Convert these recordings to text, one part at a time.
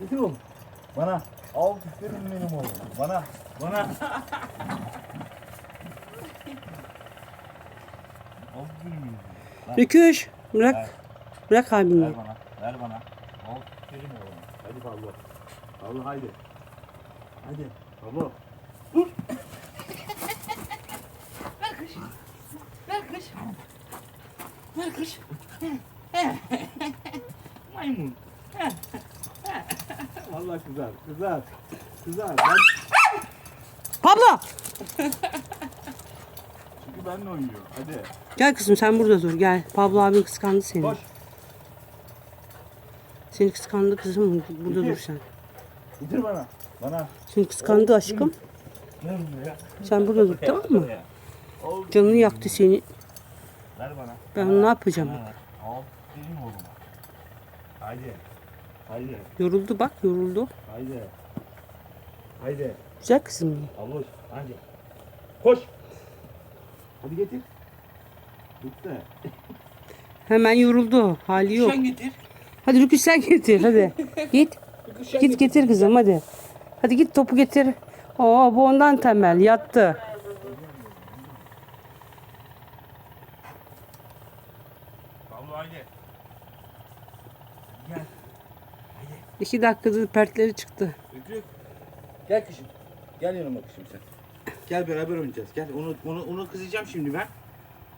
Getir oğlum. Bana. Aferin benim oğlum. Bana. Bana. Aferin benim. Rüküş. Bırak. Ver. Bırak abini. Ver bana. Ver bana. Aferin oğlum. Hadi Pablo. Pablo haydi. Hadi. Pablo. Ver kış. Ver kış. Maymun. Vallahi kızar. Kızar. Kızar. Ben, Pablo. çünkü benimle oynuyor. Hadi. Gel kızım sen burada dur gel. Pablo abin kıskandı seni. Koş. Seni kıskandı kızım. Burada dur sen. Getir bana. Bana. Seni kıskandı aşkım. Gel buraya. Sen burada dur tamam mı? Al. Canını yaktı seni. Ver bana. Ben ne yapacağım? Aferin oğlum. Haydi. Haydi. Yoruldu bak yoruldu. Haydi. Haydi. Güzel kızım benim. Abloş. Hadi. Koş. Hadi getir. Bitti. Hemen yoruldu. Hali yok. Sen getir. Hadi Rüküş sen getir hadi. Git. Sen Git getir kızım hadi. Hadi git topu getir. Oo bu ondan tembel yattı. Pablo haydi. Gel. İki dakikada pertleri çıktı. Ökürük. Gel kışım. Gel yanıma kışım sen. Gel beraber oynayacağız. Gel onu onu onu kızacağım şimdi ben.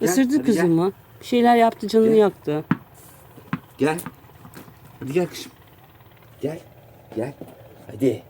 Gel, Isırdı hadi kızımı. Bir şeyler yaptı canını Gel. yaktı. Gel. Hadi gel kışım. Gel. Gel. Hadi.